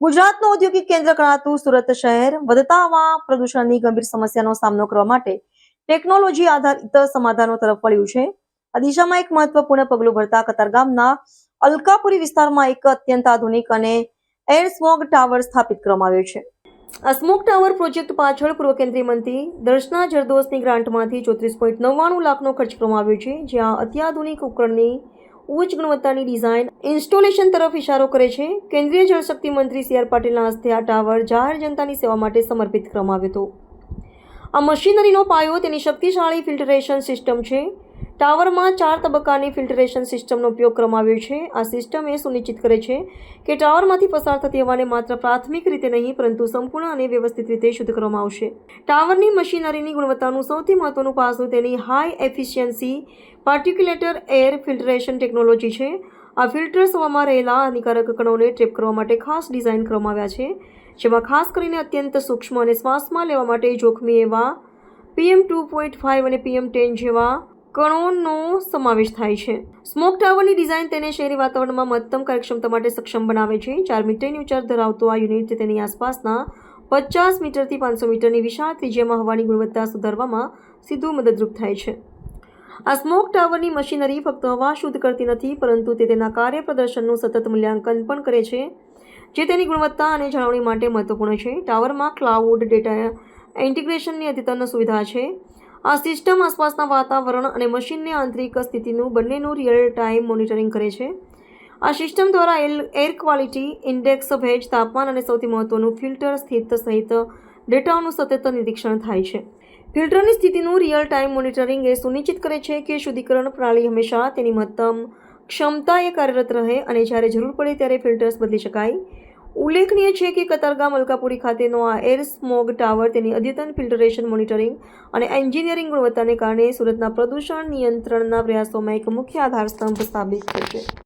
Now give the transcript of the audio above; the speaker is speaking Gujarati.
ગુજરાતનું ઔદ્યોગિક કેન્દ્ર ગણાતું સુરત શહેર વધતા પ્રદૂષણની ગંભીર સમસ્યાનો સામનો કરવા માટે ટેકનોલોજી આધારિત સમાધાનો તરફ વળ્યું છે. આ દિશામાં એક મહત્વપૂર્ણ પગલું ભરતા કતારગામના અલકાપુરી વિસ્તારમાં એક અત્યંત આધુનિક અને એર સ્મોગ ટાવર સ્થાપિત કરવામાં આવ્યો છે. આ સ્મોક ટાવર પ્રોજેક્ટ પાછળ પૂર્વ કેન્દ્રીય મંત્રી દર્શના જરદોસની ગ્રાન્ટમાંથી ચોત્રીસ પોઈન્ટ નવ્વાણું લાખનો ખર્ચ કરવામાં આવ્યો છે, જ્યાં અત્યાધુનિક ઉપકરણની ઉચ્ચ ગુણવત્તાની ડિઝાઇન ઇન્સ્ટોલેશન તરફ ઇશારો કરે છે. કેન્દ્રીય જળશક્તિ મંત્રી સી આર પાટીલના હસ્તે આ ટાવર જાહેર જનતાની સેવા માટે સમર્પિત કરવામાં આવ્યો હતો. આ મશીનરીનો પાયો તેની શક્તિશાળી ફિલ્ટરેશન સિસ્ટમ છે. ટાવરમાં ચાર તબક્કાની ફિલ્ટરેશન સિસ્ટમનો ઉપયોગ કરવામાં આવ્યો છે. આ સિસ્ટમ એ સુનિશ્ચિત કરે છે કે ટાવરમાંથી પસાર થતી હવાને માત્ર પ્રાથમિક રીતે નહીં, પરંતુ સંપૂર્ણ અને વ્યવસ્થિત રીતે શુદ્ધ કરવામાં આવશે. ટાવરની મશીનરીની ગુણવત્તાનું સૌથી મહત્વનું પાસું તેની high efficiency particulate air filtration technology છે. આ ફિલ્ટર્સ હવામાં રહેલા હાનિકારક કણોને ટ્રેપ કરવા માટે ખાસ ડિઝાઇન કરવામાં આવ્યા છે, જેમાં ખાસ કરીને અત્યંત સૂક્ષ્મ અને શ્વાસમાં લેવા માટે જોખમી એવા પીએમ ટુ પોઈન્ટ ફાઇવ અને પીએમ ટેન જેવા કણોનો સમાવેશ થાય છે. સ્મોક ટાવરની ડિઝાઇન તેને શહેરી વાતાવરણમાં મહત્તમ કાર્યક્ષમતા માટે સક્ષમ બનાવે છે. ચાર મીટરની ઉંચાઈ ધરાવતો આ યુનિટ તેની આસપાસના પચાસ મીટરથી પાંચસો મીટરની વિશાળ ત્રિજ્યામાં હવાની ગુણવત્તા સુધારવામાં સીધું મદદરૂપ થાય છે. આ સ્મોક ટાવરની મશીનરી ફક્ત હવા શુદ્ધ કરતી નથી, પરંતુ તે તેના કાર્ય પ્રદર્શનનું સતત મૂલ્યાંકન પણ કરે છે, જે તેની ગુણવત્તા અને જાળવણી માટે મહત્વપૂર્ણ છે. ટાવરમાં ક્લાઉડ ડેટા ઇન્ટિગ્રેશનની અદ્યતન સુવિધા છે. આ સિસ્ટમ આસપાસના વાતાવરણ અને મશીનની આંતરિક સ્થિતિનું બંનેનું રિયલ ટાઈમ મોનિટરિંગ કરે છે. આ સિસ્ટમ દ્વારા એલ એર ક્વોલિટી ઇન્ડેક્સ ભેજ, તાપમાન અને સૌથી મહત્વનું ફિલ્ટર સ્થિત સહિત ડેટાનું સતત નિરીક્ષણ થાય છે. ફિલ્ટરની સ્થિતિનું રિયલ ટાઈમ મોનિટરિંગ એ સુનિશ્ચિત કરે છે કે શુદ્ધિકરણ પ્રણાલી હંમેશા તેની મહત્તમ ક્ષમતાએ કાર્યરત રહે અને જ્યારે જરૂર પડે ત્યારે ફિલ્ટર્સ બદલી શકાય. ઉલ્લેખનીય છે કે કતારગામ અલકાપુરી ખાતેનો આ એર સ્મોગ ટાવર તેની અદ્યતન ફિલ્ટરેશન મોનિટરિંગ અને એન્જિનિયરિંગ ગુણવત્તાને કારણે સુરતના પ્રદૂષણ નિયંત્રણના પ્રયાસોમાં એક મુખ્ય આધારસ્તંભ સાબિત થશે